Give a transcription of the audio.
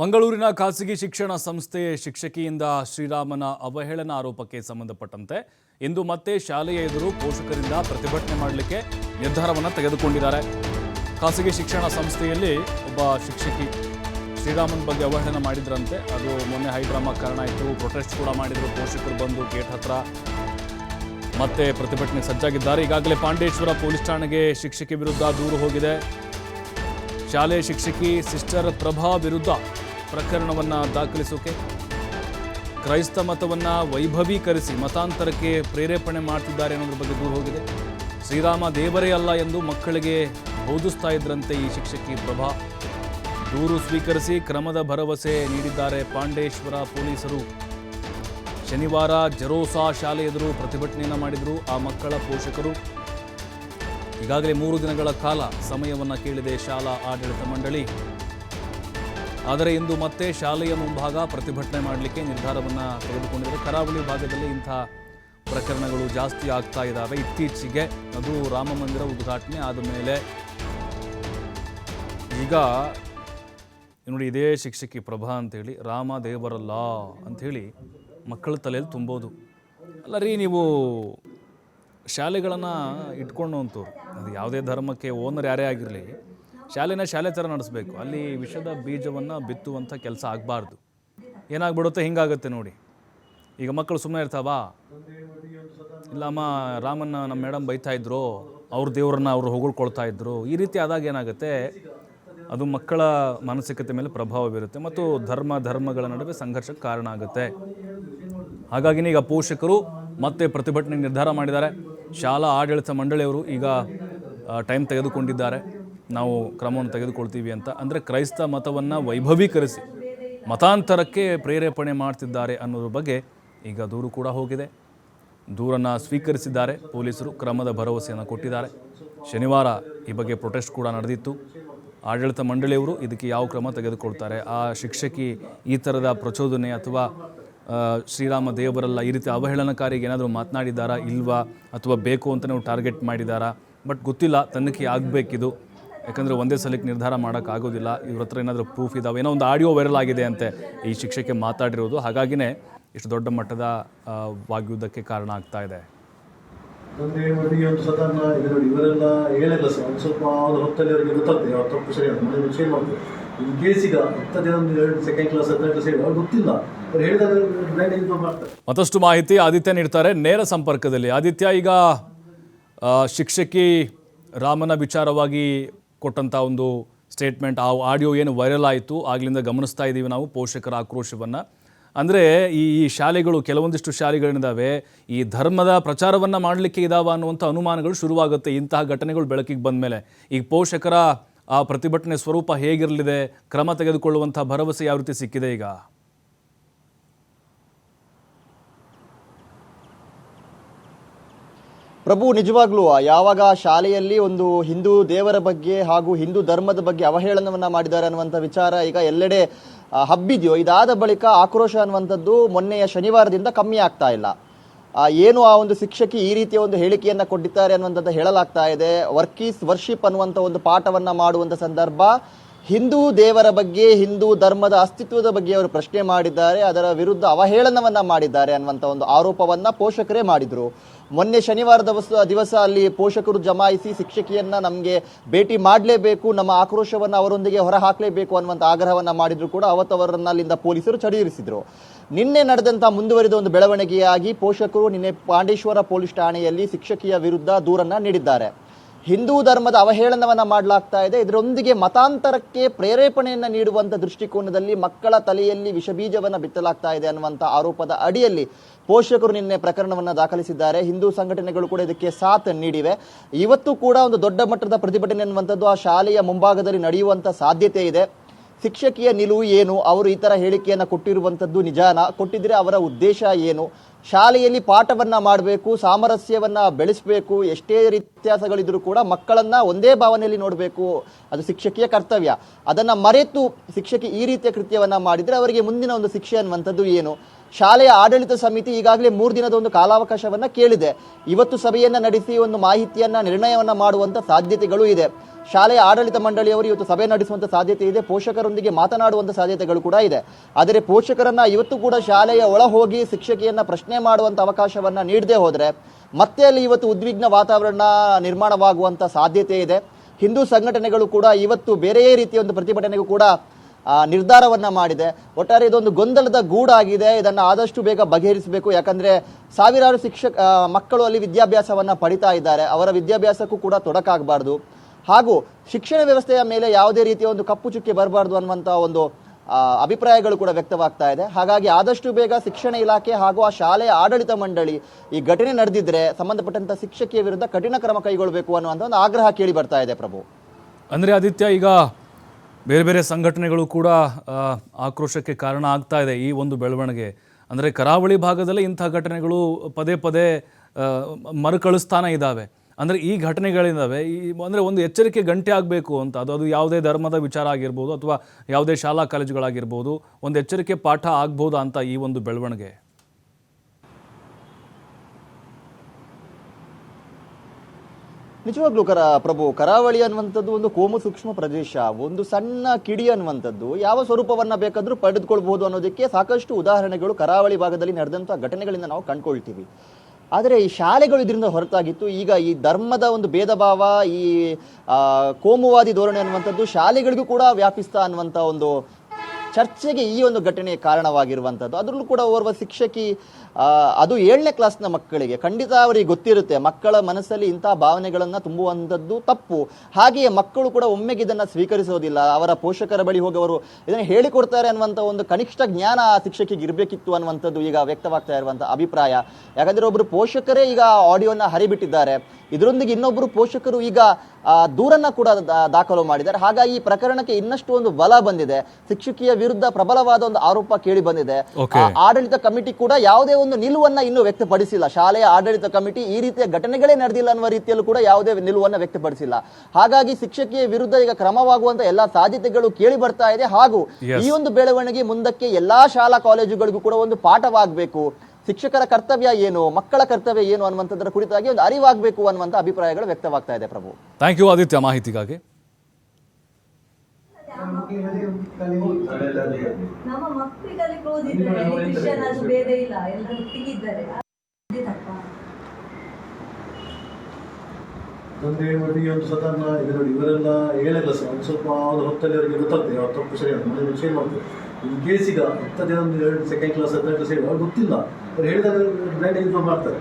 ಮಂಗಳೂರಿನ ಖಾಸಗಿ ಶಿಕ್ಷಣ ಸಂಸ್ಥೆ ಶಿಕ್ಷಕಿಯಿಂದ ಶ್ರೀರಾಮನ ಅವಹೇಳನ ಆರೋಪಕ್ಕೆ ಸಂಬಂಧಪಟ್ಟಂತೆ ಇಂದು ಮತ್ತೆ ಶಾಲೆಯ ಎದುರು ಪೋಷಕರಿಂದ ಪ್ರತಿಭಟನೆ ಮಾಡಲಿಕ್ಕೆ ನಿರ್ಧಾರವನ್ನು ತೆಗೆದುಕೊಂಡಿದ್ದಾರೆ. ಖಾಸಗಿ ಶಿಕ್ಷಣ ಸಂಸ್ಥೆಯಲ್ಲಿ ಒಬ್ಬ ಶಿಕ್ಷಕಿ ಶ್ರೀರಾಮನ ಬಗ್ಗೆ ಅವಹೇಳನ ಮಾಡಿದ್ರಂತೆ. ಅದು ಮೊನ್ನೆ ಹೈಡ್ರಾಮಾ ಕಾರಣ ಆಯಿತು. ಪ್ರೊಟೆಸ್ಟ್ ಕೂಡ ಮಾಡಿದರು. ಪೋಷಕರು ಬಂದು ಗೇಟ್ ಹತ್ರ ಮತ್ತೆ ಪ್ರತಿಭಟನೆ ಸಜ್ಜಾಗಿದ್ದಾರೆ. ಈಗಾಗಲೇ ಪಾಂಡೇಶ್ವರ ಪೊಲೀಸ್ ಠಾಣೆಗೆ ಶಿಕ್ಷಕಿ ವಿರುದ್ಧ ದೂರು ಹೋಗಿದೆ. ಶಾಲೆ ಶಿಕ್ಷಕಿ ಸಿಸ್ಟರ್ ಪ್ರಭಾ ವಿರುದ್ಧ ಪ್ರಕರಣವನ್ನು ದಾಖಲಿಸೋಕೆ? ಕ್ರೈಸ್ತ ಮತವನ್ನು ವೈಭವೀಕರಿಸಿ ಮತಾಂತರಕ್ಕೆ ಪ್ರೇರೇಪಣೆ ಮಾಡ್ತಿದ್ದಾರೆ ಅನ್ನೋದ್ರ ಬಗ್ಗೆ ದೂರು ಹೋಗಿದೆ. ಶ್ರೀರಾಮ ದೇವರೇ ಅಲ್ಲ ಎಂದು ಮಕ್ಕಳಿಗೆ ಬೋಧಿಸ್ತಾ ಇದ್ರಂತೆ ಈ ಶಿಕ್ಷಕಿ ಪ್ರಭಾ. ದೂರು ಸ್ವೀಕರಿಸಿ ಕ್ರಮದ ಭರವಸೆ ನೀಡಿದ್ದಾರೆ ಪಾಂಡೇಶ್ವರ ಪೊಲೀಸರು. ಶನಿವಾರ ಜರೋಸಾ ಶಾಲೆ ಎದುರು ಪ್ರತಿಭಟನೆಯನ್ನು ಮಾಡಿದರು ಆ ಮಕ್ಕಳ ಪೋಷಕರು. ಈಗಾಗಲೇ ಮೂರು ದಿನಗಳ ಕಾಲ ಸಮಯವನ್ನು ಕೇಳಿದೆ ಶಾಲಾ ಆಡಳಿತ ಮಂಡಳಿ. ಆದರೆ ಇಂದು ಮತ್ತೆ ಶಾಲೆಯ ಮುಂಭಾಗ ಪ್ರತಿಭಟನೆ ಮಾಡಲಿಕ್ಕೆ ನಿರ್ಧಾರವನ್ನು ತೆಗೆದುಕೊಂಡಿದ್ದಾರೆ. ಕರಾವಳಿ ಭಾಗದಲ್ಲಿ ಇಂಥ ಪ್ರಕರಣಗಳು ಜಾಸ್ತಿ ಆಗ್ತಾ ಇದ್ದಾವೆ ಇತ್ತೀಚೆಗೆ ಅದು ರಾಮ ಮಂದಿರ ಉದ್ಘಾಟನೆ ಆದ ಮೇಲೆ ಈಗ ನೋಡಿ, ಇದೇ ಶಿಕ್ಷಕಿ ಪ್ರಭಾ ಅಂಥೇಳಿ ರಾಮ ದೇವರಲ್ಲ ಅಂಥೇಳಿ ಮಕ್ಕಳ ತಲೆಯಲ್ಲಿ ತುಂಬೋದು. ಅಲ್ಲ ರೀ, ನೀವು ಶಾಲೆಗಳನ್ನು ಇಟ್ಕೊಂಡು ಅಂತವ್ರು, ಅದು ಯಾವುದೇ ಧರ್ಮಕ್ಕೆ ಓನರ್ ಯಾರೇ ಆಗಿರಲಿ ಶಾಲೆನ ಶಾಲೆ ಥರ ನಡೆಸಬೇಕು. ಅಲ್ಲಿ ವಿಷದ ಬೀಜವನ್ನು ಬಿತ್ತುವಂಥ ಕೆಲಸ ಆಗಬಾರ್ದು. ಏನಾಗ್ಬಿಡುತ್ತೆ? ಹಿಂಗಾಗುತ್ತೆ ನೋಡಿ. ಈಗ ಮಕ್ಕಳು ಸುಮ್ಮನೆ ಇರ್ತಾವಾ. ಇಲ್ಲಮ್ಮ ರಾಮನ್ನ ನಮ್ಮ ಮೇಡಮ್ ಬೈತಾ ಇದ್ರು. ಅವ್ರ ದೇವ್ರನ್ನ ಅವರು ಹೊಗಳ್ಕೊಳ್ತಾ ಇದ್ರು. ಈ ರೀತಿ ಆದಾಗ ಏನಾಗುತ್ತೆ? ಅದು ಮಕ್ಕಳ ಮಾನಸಿಕತೆ ಮೇಲೆ ಪ್ರಭಾವ ಬೀರುತ್ತೆ ಮತ್ತು ಧರ್ಮ, ಧರ್ಮಗಳ ನಡುವೆ ಸಂಘರ್ಷಕ್ಕೆ ಕಾರಣ ಆಗುತ್ತೆ. ಹಾಗಾಗಿನೇ ಈಗ ಪೋಷಕರು ಮತ್ತೆ ಪ್ರತಿಭಟನೆ ನಿರ್ಧಾರ ಮಾಡಿದ್ದಾರೆ. ಶಾಲಾ ಆಡಳಿತ ಮಂಡಳಿಯವರು ಈಗ ಟೈಮ್ ತೆಗೆದುಕೊಂಡಿದ್ದಾರೆ. ನಾವು ಕ್ರಮವನ್ನು ತೆಗೆದುಕೊಳ್ತೀವಿ ಅಂತ. ಅಂದರೆ ಕ್ರೈಸ್ತ ಮತವನ್ನು ವೈಭವೀಕರಿಸಿ, ಮತಾಂತರಕ್ಕೆ ಪ್ರೇರೇಪಣೆ ಮಾಡ್ತಿದ್ದಾರೆ ಅನ್ನೋದ್ರ ಬಗ್ಗೆ ಈಗ ದೂರು ಕೂಡ ಹೋಗಿದೆ. ದೂರನ್ನು ಸ್ವೀಕರಿಸಿದ್ದಾರೆ, ಪೊಲೀಸರು ಕ್ರಮದ ಭರವಸೆಯನ್ನು ಕೊಟ್ಟಿದ್ದಾರೆ. ಶನಿವಾರ ಈ ಬಗ್ಗೆ ಪ್ರೊಟೆಸ್ಟ್ ಕೂಡ ನಡೆದಿತ್ತು. ಆಡಳಿತ ಮಂಡಳಿಯವರು ಇದಕ್ಕೆ ಯಾವ ಕ್ರಮ ತೆಗೆದುಕೊಳ್ತಾರೆ? ಆ ಶಿಕ್ಷಕಿ ಈ ಥರದ ಪ್ರಚೋದನೆ ಅಥವಾ ಶ್ರೀರಾಮ ದೇವರಲ್ಲ ಈ ರೀತಿ ಅವಹೇಳನಕಾರಿಗೆ ಏನಾದರೂ ಮಾತನಾಡಿದ್ದಾರಾ, ಇಲ್ವಾ, ಅಥವಾ ಬೇಕು ಅಂತ ನಾವು ಟಾರ್ಗೆಟ್ ಮಾಡಿದ್ದಾರಾ? ಬಟ್ ಗೊತ್ತಿಲ್ಲ, ತನಿಖೆ ಆಗಬೇಕಿದು. ಯಾಕಂದರೆ ಒಂದೇ ಸಲಕ್ಕೆ ನಿರ್ಧಾರ ಮಾಡೋಕ್ಕಾಗೋದಿಲ್ಲ. ಇವ್ರ ಹತ್ರ ಏನಾದರೂ ಪ್ರೂಫ್ ಇದ್ದಾವೆ ಏನೋ ಒಂದು ಆಡಿಯೋ ವೈರಲ್ ಆಗಿದೆ ಅಂತೆ. ಈ ಶಿಕ್ಷೆಗೆ ಮಾತಾಡಿರೋದು. ಹಾಗಾಗಿನೇ ಇಷ್ಟು ದೊಡ್ಡ ಮಟ್ಟದ ವಾಗ್ಯುದ್ಧಕ್ಕೆ ಕಾರಣ ಆಗ್ತಾ ಇದೆ. ನೋಡಿ ಇವರೆಲ್ಲ ಹೇಳಿಲ್ಲ ಸರ್. ಒಂದು ಸ್ವಲ್ಪ ಅವ್ರ ಹೊತ್ತಲ್ಲಿ ಅವರಿಗೆ ಗೊತ್ತಾಗ್ತದೆ. ಅವ್ರ ತಪ್ಪು ಸರಿ ಮನೆ ಚೇಂಜ್ ಮಾಡ್ತಾರೆ. ಇನ್ ಕೇಸ್ ಈಗ ಹತ್ತನೇ ಒಂದು ಎರಡು ಸೆಕೆಂಡ್ ಕ್ಲಾಸ್ ಹತ್ತನೇ ಕ್ಲಾಸ್ ಹೇಳಿ ಅವ್ರಿಗೆ ಗೊತ್ತಿಲ್ಲ. ಅವ್ರು ಹೇಳಿದಾಗ ಮಾಡ್ತಾರೆ. ಮತ್ತಷ್ಟು ಮಾಹಿತಿ ಆದಿತ್ಯ ನೀಡ್ತಾರೆ. ನೇರ ಸಂಪರ್ಕದಲ್ಲಿ. ಆದಿತ್ಯ ಈಗ ಶಿಕ್ಷಕಿ ರಾಮನ ವಿಚಾರವಾಗಿ ಕೊಟ್ಟಂಥ ಒಂದು ಸ್ಟೇಟ್ಮೆಂಟ್ ಆ ಆಡಿಯೋ ಏನು ವೈರಲ್ ಆಯಿತು, ಆಗಲಿಂದ ಗಮನಿಸ್ತಾ ಇದ್ದೀವಿ ನಾವು ಪೋಷಕರ ಆಕ್ರೋಶವನ್ನು. ಅಂದರೆ ಈ ಈ ಶಾಲೆಗಳು, ಕೆಲವೊಂದಿಷ್ಟು ಶಾಲೆಗಳಿದ್ದಾವೆ ಈ ಧರ್ಮದ ಪ್ರಚಾರವನ್ನು ಮಾಡಲಿಕ್ಕೆ ಇದಾವೆ ಅನ್ನುವಂಥ ಅನುಮಾನಗಳು ಶುರುವಾಗುತ್ತೆ. ಇಂತಹ ಘಟನೆಗಳು ಬೆಳಕಿಗೆ ಬಂದ ಮೇಲೆ ಈಗ ಪೋಷಕರ ಆ ಪ್ರತಿಭಟನೆ ಸ್ವರೂಪ ಹೇಗಿರಲಿದೆ, ಕ್ರಮ ತೆಗೆದುಕೊಳ್ಳುವಂಥ ಭರವಸೆ ಯಾವ ರೀತಿ ಸಿಕ್ಕಿದೆ ಈಗ? ಪ್ರಭು, ನಿಜವಾಗ್ಲೂ ಯಾವಾಗ ಶಾಲೆಯಲ್ಲಿ ಒಂದು ಹಿಂದೂ ದೇವರ ಬಗ್ಗೆ ಹಾಗೂ ಹಿಂದೂ ಧರ್ಮದ ಬಗ್ಗೆ ಅವಹೇಳನವನ್ನ ಮಾಡಿದ್ದಾರೆ ಅನ್ನುವಂಥ ವಿಚಾರ ಈಗ ಎಲ್ಲೆಡೆ ಹಬ್ಬಿದೆಯೋ? ಇದಾದ ಬಳಿಕ ಆಕ್ರೋಶ ಅನ್ನುವಂಥದ್ದು ಮೊನ್ನೆಯ ಶನಿವಾರದಿಂದ ಕಮ್ಮಿ ಆಗ್ತಾ ಇಲ್ಲ. ಏನು ಆ ಒಂದು ಶಿಕ್ಷಕಿ ಈ ರೀತಿಯ ಒಂದು ಹೇಳಿಕೆಯನ್ನ ಕೊಟ್ಟಿದ್ದಾರೆ ಅನ್ನುವಂಥದ್ದು ಹೇಳಲಾಗ್ತಾ ಇದೆ. ವರ್ಕೀಸ್ ವರ್ಷಿಪ್ ಅನ್ನುವಂಥ ಒಂದು ಪಾಠವನ್ನ ಮಾಡುವಂಥ ಸಂದರ್ಭ ಹಿಂದೂ ದೇವರ ಬಗ್ಗೆ, ಹಿಂದೂ ಧರ್ಮದ ಅಸ್ತಿತ್ವದ ಬಗ್ಗೆ ಅವರು ಪ್ರಶ್ನೆ ಮಾಡಿದ್ದಾರೆ. ಅದರ ವಿರುದ್ಧ ಅವಹೇಳನವನ್ನ ಮಾಡಿದ್ದಾರೆ ಅನ್ನುವಂಥ ಒಂದು ಆರೋಪವನ್ನ ಪೋಷಕರೇ ಮಾಡಿದ್ರು. ಮೊನ್ನೆ ಶನಿವಾರದ ದಿವಸ ದಿವಸ ಅಲ್ಲಿ ಪೋಷಕರು ಜಮಾಯಿಸಿ ಶಿಕ್ಷಕಿಯನ್ನ ನಮಗೆ ಭೇಟಿ ಮಾಡಲೇಬೇಕು, ನಮ್ಮ ಆಕ್ರೋಶವನ್ನು ಅವರೊಂದಿಗೆ ಹೊರ ಹಾಕಲೇಬೇಕು ಅನ್ನುವಂಥ ಆಗ್ರಹವನ್ನ ಮಾಡಿದ್ರು ಕೂಡ ಅವತ್ತು ಅಲ್ಲಿಂದ ಪೊಲೀಸರು ಚಡಿಯಿರಿಸಿದ್ರು ನಿನ್ನೆ ನಡೆದಂಥ ಮುಂದುವರಿದ ಒಂದು ಬೆಳವಣಿಗೆಯಾಗಿ ಪೋಷಕರು ನಿನ್ನೆ ಪಾಂಡೇಶ್ವರ ಪೊಲೀಸ್ ಠಾಣೆಯಲ್ಲಿ ಶಿಕ್ಷಕಿಯ ವಿರುದ್ಧ ದೂರನ್ನ ನೀಡಿದ್ದಾರೆ. ಹಿಂದೂ ಧರ್ಮದ ಅವಹೇಳನವನ್ನ ಮಾಡಲಾಗ್ತಾ ಇದೆ. ಇದರೊಂದಿಗೆ ಮತಾಂತರಕ್ಕೆ ಪ್ರೇರೇಪಣೆಯನ್ನು ನೀಡುವಂತ ದೃಷ್ಟಿಕೋನದಲ್ಲಿ ಮಕ್ಕಳ ತಲೆಯಲ್ಲಿ ವಿಷಬೀಜವನ್ನು ಬಿತ್ತಲಾಗ್ತಾ ಇದೆ ಅನ್ನುವಂತ ಆರೋಪದ ಅಡಿಯಲ್ಲಿ ಪೋಷಕರು ನಿನ್ನೆ ಪ್ರಕರಣವನ್ನ ದಾಖಲಿಸಿದ್ದಾರೆ. ಹಿಂದೂ ಸಂಘಟನೆಗಳು ಕೂಡ ಇದಕ್ಕೆ ಸಾಥ್ ನೀಡಿವೆ. ಇವತ್ತು ಕೂಡ ಒಂದು ದೊಡ್ಡ ಮಟ್ಟದ ಪ್ರತಿಭಟನೆ ಅನ್ನುವಂಥದ್ದು ಆ ಶಾಲೆಯ ಮುಂಭಾಗದಲ್ಲಿ ನಡೆಯುವಂತ ಸಾಧ್ಯತೆ ಇದೆ. ಶಿಕ್ಷಕಿಯ ನಿಲುವು ಏನು? ಅವರು ಈ ತರ ಹೇಳಿಕೆಯನ್ನ ಕೊಟ್ಟಿರುವಂತದ್ದು ನಿಜಾನ? ಕೊಟ್ಟಿದ್ರೆ ಅವರ ಉದ್ದೇಶ ಏನು? ಶಾಲೆಯಲ್ಲಿ ಪಾಠವನ್ನ ಮಾಡಬೇಕು, ಸಾಮರಸ್ಯವನ್ನ ಬೆಳೆಸಬೇಕು, ಎಷ್ಟೇ ವ್ಯತ್ಯಾಸಗಳಿದ್ರು ಕೂಡ ಮಕ್ಕಳನ್ನ ಒಂದೇ ಭಾವನೆಯಲ್ಲಿ ನೋಡಬೇಕು. ಅದು ಶಿಕ್ಷಕಿಯ ಕರ್ತವ್ಯ. ಅದನ್ನ ಮರೆತು ಶಿಕ್ಷಕಿ ಈ ರೀತಿಯ ಕೃತ್ಯವನ್ನ ಮಾಡಿದ್ರೆ ಅವರಿಗೆ ಮುಂದಿನ ಒಂದು ಶಿಕ್ಷೆ ಅನ್ನುವಂಥದ್ದು ಏನು? ಶಾಲೆಯ ಆಡಳಿತ ಸಮಿತಿ ಈಗಾಗಲೇ ಮೂರು ದಿನದ ಒಂದು ಕಾಲಾವಕಾಶವನ್ನ ಕೇಳಿದೆ. ಇವತ್ತು ಸಭೆಯನ್ನ ನಡೆಸಿ, ಒಂದು ಮಾಹಿತಿಯನ್ನ, ನಿರ್ಣಯವನ್ನ ಮಾಡುವಂತ ಸಾಧ್ಯತೆಗಳು ಇದೆ. ಶಾಲೆಯ ಆಡಳಿತ ಮಂಡಳಿಯವರು ಇವತ್ತು ಸಭೆ ನಡೆಸುವಂತ ಸಾಧ್ಯತೆ ಇದೆ. ಪೋಷಕರೊಂದಿಗೆ ಮಾತನಾಡುವಂತ ಸಾಧ್ಯತೆಗಳು ಕೂಡ ಇದೆ. ಆದರೆ ಪೋಷಕರನ್ನ ಇವತ್ತು ಕೂಡ ಶಾಲೆಯ ಒಳ ಹೋಗಿ ಶಿಕ್ಷಕಿಯನ್ನ ಪ್ರಶ್ನೆ ಮಾಡುವಂತ ಅವಕಾಶವನ್ನ ನೀಡದೆ ಹೋದರೆ ಮತ್ತೆ ಅಲ್ಲಿ ಇವತ್ತು ಉದ್ವಿಗ್ನ ವಾತಾವರಣ ನಿರ್ಮಾಣವಾಗುವಂತ ಸಾಧ್ಯತೆ ಇದೆ. ಹಿಂದೂ ಸಂಘಟನೆಗಳು ಕೂಡ ಇವತ್ತು ಬೇರೆಯೇ ರೀತಿಯ ಒಂದು ಪ್ರತಿಭಟನೆಗೂ ಕೂಡ ನಿರ್ಧಾರವನ್ನು ಮಾಡಿದೆ. ಒಟ್ಟಾರೆ ಇದೊಂದು ಗೊಂದಲದ ಗೂಡಾಗಿದೆ. ಇದನ್ನು ಆದಷ್ಟು ಬೇಗ ಬಗೆಹರಿಸಬೇಕು. ಯಾಕಂದ್ರೆ ಸಾವಿರಾರು ಶಿಕ್ಷಕ ಮಕ್ಕಳು ಅಲ್ಲಿ ವಿದ್ಯಾಭ್ಯಾಸವನ್ನ ಪಡಿತಾ ಇದ್ದಾರೆ. ಅವರ ವಿದ್ಯಾಭ್ಯಾಸಕ್ಕೂ ಕೂಡ ತೊಡಕಾಗಬಾರ್ದು. ಹಾಗೂ ಶಿಕ್ಷಣ ವ್ಯವಸ್ಥೆಯ ಮೇಲೆ ಯಾವುದೇ ರೀತಿಯ ಒಂದು ಕಪ್ಪು ಚುಕ್ಕೆ ಬರಬಾರ್ದು ಅನ್ನುವಂಥ ಒಂದು ಅಭಿಪ್ರಾಯಗಳು ಕೂಡ ವ್ಯಕ್ತವಾಗ್ತಾ ಇದೆ. ಹಾಗಾಗಿ ಆದಷ್ಟು ಬೇಗ ಶಿಕ್ಷಣ ಇಲಾಖೆ ಹಾಗೂ ಆ ಶಾಲೆಯ ಆಡಳಿತ ಮಂಡಳಿ ಈ ಘಟನೆ ನಡೆದಿದ್ರೆ ಸಂಬಂಧಪಟ್ಟಂತ ಶಿಕ್ಷಕಿಯ ವಿರುದ್ಧ ಕಠಿಣ ಕ್ರಮ ಕೈಗೊಳ್ಳಬೇಕು ಅನ್ನುವಂಥ ಒಂದು ಆಗ್ರಹ ಕೇಳಿ ಬರ್ತಾ ಇದೆ ಪ್ರಭು. ಅಂದರೆ ಆದಿತ್ಯ, ಈಗ ಬೇರೆ ಬೇರೆ ಸಂಘಟನೆಗಳು ಕೂಡ ಆಕ್ರೋಶಕ್ಕೆ ಕಾರಣ ಆಗ್ತಾ ಇದೆ ಈ ಒಂದು ಬೆಳವಣಿಗೆ. ಅಂದರೆ ಕರಾವಳಿ ಭಾಗದಲ್ಲಿ ಇಂಥ ಘಟನೆಗಳು ಪದೇ ಪದೇ ಮರುಕಳಿಸ್ತಾನೆ ಇದ್ದಾವೆ ಅಂದರೆ ಈ ಘಟನೆಗಳಿದ್ದಾವೆ ಈ ಅಂದರೆ ಒಂದು ಎಚ್ಚರಿಕೆ ಗಂಟೆ ಆಗಬೇಕು ಅಂತ, ಅದು ಅದು ಯಾವುದೇ ಧರ್ಮದ ವಿಚಾರ ಆಗಿರ್ಬೋದು ಅಥವಾ ಯಾವುದೇ ಶಾಲಾ ಕಾಲೇಜುಗಳಾಗಿರ್ಬೋದು, ಒಂದು ಎಚ್ಚರಿಕೆ ಪಾಠ ಆಗ್ಬೋದಾ ಅಂತ ಈ ಒಂದು ಬೆಳವಣಿಗೆ? ನಿಜವಾಗ್ಲೂ ಕರ, ಪ್ರಭು, ಕರಾವಳಿ ಅನ್ನುವಂಥದ್ದು ಒಂದು ಕೋಮು ಸೂಕ್ಷ್ಮ ಪ್ರದೇಶ, ಒಂದು ಸಣ್ಣ ಕಿಡಿ ಅನ್ನುವಂಥದ್ದು, ಯಾವ ಸ್ವರೂಪವನ್ನ ಬೇಕಾದ್ರೂ ಪಡೆದುಕೊಳ್ಬಹುದು ಅನ್ನೋದಕ್ಕೆ ಸಾಕಷ್ಟು ಉದಾಹರಣೆಗಳು ಕರಾವಳಿ ಭಾಗದಲ್ಲಿ ನಡೆದಂತಹ ಘಟನೆಗಳಿಂದ ನಾವು ಕಂಡ್ಕೊಳ್ತೀವಿ. ಆದರೆ ಈ ಶಾಲೆಗಳು ಇದರಿಂದ ಹೊರತಾಗಿತ್ತು. ಈಗ ಈ ಧರ್ಮದ ಒಂದು ಭೇದ ಭಾವ ಈ ಕೋಮುವಾದಿ ಧೋರಣೆ ಅನ್ನುವಂಥದ್ದು ಶಾಲೆಗಳಿಗೂ ಕೂಡ ವ್ಯಾಪಿಸ್ತಾ ಅನ್ನುವಂಥ ಒಂದು ಚರ್ಚೆಗೆ ಈ ಒಂದು ಘಟನೆ ಕಾರಣವಾಗಿರುವಂಥದ್ದು ಅದರಲ್ಲೂ ಕೂಡ ಓರ್ವ ಶಿಕ್ಷಕಿ ಅದು ಏಳನೇ ಕ್ಲಾಸ್ನ ಮಕ್ಕಳಿಗೆ. ಖಂಡಿತ ಅವರಿಗೆ ಗೊತ್ತಿರುತ್ತೆ, ಮಕ್ಕಳ ಮನಸ್ಸಲ್ಲಿ ಇಂಥ ಭಾವನೆಗಳನ್ನು ತುಂಬುವಂಥದ್ದು ತಪ್ಪು. ಹಾಗೆಯೇ ಮಕ್ಕಳು ಕೂಡ ಒಮ್ಮೆಗೆ ಇದನ್ನು ಸ್ವೀಕರಿಸೋದಿಲ್ಲ. ಅವರ ಪೋಷಕರ ಬಳಿ ಹೋಗಿ ಅವರು ಇದನ್ನು ಹೇಳಿಕೊಡ್ತಾರೆ ಅನ್ನುವಂಥ ಒಂದು ಕನಿಷ್ಠ ಜ್ಞಾನ ಆ ಶಿಕ್ಷಕಿಗೆ ಇರಬೇಕಿತ್ತು ಅನ್ನುವಂಥದ್ದು ಈಗ ವ್ಯಕ್ತವಾಗ್ತಾ ಇರುವಂಥ ಅಭಿಪ್ರಾಯ. ಯಾಕಂದರೆ ಒಬ್ಬರು ಪೋಷಕರೇ ಈಗ ಆಡಿಯೋನ ಹರಿಬಿಟ್ಟಿದ್ದಾರೆ. ಇದರೊಂದಿಗೆ ಇನ್ನೊಬ್ಬರು ಪೋಷಕರು ಈಗ ದೂರನ್ನ ಕೂಡ ದಾಖಲು ಮಾಡಿದ್ದಾರೆ. ಹಾಗಾಗಿ ಈ ಪ್ರಕರಣಕ್ಕೆ ಇನ್ನಷ್ಟು ಒಂದು ಬಲ ಬಂದಿದೆ. ಶಿಕ್ಷಕಿಯ ವಿರುದ್ಧ ಪ್ರಬಲವಾದ ಒಂದು ಆರೋಪ ಕೇಳಿ ಬಂದಿದೆ. ಆಡಳಿತ ಕಮಿಟಿ ಕೂಡ ಯಾವುದೇ ಒಂದು ನಿಲುವನ್ನ ಇನ್ನೂ ವ್ಯಕ್ತಪಡಿಸಿಲ್ಲ. ಶಾಲೆಯ ಆಡಳಿತ ಕಮಿಟಿ ಈ ರೀತಿಯ ಘಟನೆಗಳೇ ನಡೆದಿಲ್ಲ ಅನ್ನುವ ರೀತಿಯಲ್ಲೂ ಕೂಡ ಯಾವುದೇ ನಿಲುವನ್ನ ವ್ಯಕ್ತಪಡಿಸಿಲ್ಲ. ಹಾಗಾಗಿ ಶಿಕ್ಷಕಿಯ ವಿರುದ್ಧ ಈಗ ಕ್ರಮವಾಗುವಂತ ಎಲ್ಲಾ ಸಾಧ್ಯತೆಗಳು ಕೇಳಿ ಬರ್ತಾ ಇದೆ. ಹಾಗೂ ಈ ಒಂದು ಬೆಳವಣಿಗೆ ಮುಂದಕ್ಕೆ ಎಲ್ಲಾ ಶಾಲಾ ಕಾಲೇಜುಗಳಿಗೂ ಕೂಡ ಒಂದು ಪಾಠವಾಗಬೇಕು. ಶಿಕ್ಷಕರ ಕರ್ತವ್ಯ ಏನು ಮಕ್ಕಳ ಕರ್ತವ್ಯ ಏನು ಅನ್ನುವಂಥದ್ರ ಕುರಿತಾಗಿ ಒಂದು ಅರಿವಾಗಬೇಕು ಅನ್ನುವಂಥ ಅಭಿಪ್ರಾಯಗಳು ವ್ಯಕ್ತವಾಗ್ತಾ ಇದೆ ಪ್ರಭು. ಥ್ಯಾಂಕ್ ಯು ಆದಿತ್ಯ ಮಾಹಿತಿಗಾಗಿ. ತಂದೆ ಈ ಒಂದು ಸಾಧಾರಣ ಈಗ ನೋಡಿ ಇವರೆಲ್ಲ ಒಂದು ಸ್ವಲ್ಪ ಒಂದು ಹೊತ್ತಲ್ಲಿ ಅವರಿಗೆ ಗೊತ್ತಾಗ್ತದೆ ಅವ್ರ ತಪ್ಪು ಸರಿ ಅಂತ ಮನೆ ಮಾಡ್ತಾರೆ. ಇನ್ ಕೇಸ್ ಈಗ ಇಂಥದ್ದೇ ಒಂದು ಎರಡು ಸೆಕೆಂಡ್ ಕ್ಲಾಸ್ ಹದಿನೆಂಟು ಕ್ಲಾಸ್ ಹೇಳಿ ಅವ್ರಿಗೆ ಗೊತ್ತಿಲ್ಲ. ಅವ್ರು ಹೇಳಿದಾಗ ಬ್ರ್ಯಾಂಡ್ ಇನ್ಫಾರ್ಮ್ ಮಾಡ್ತಾರೆ.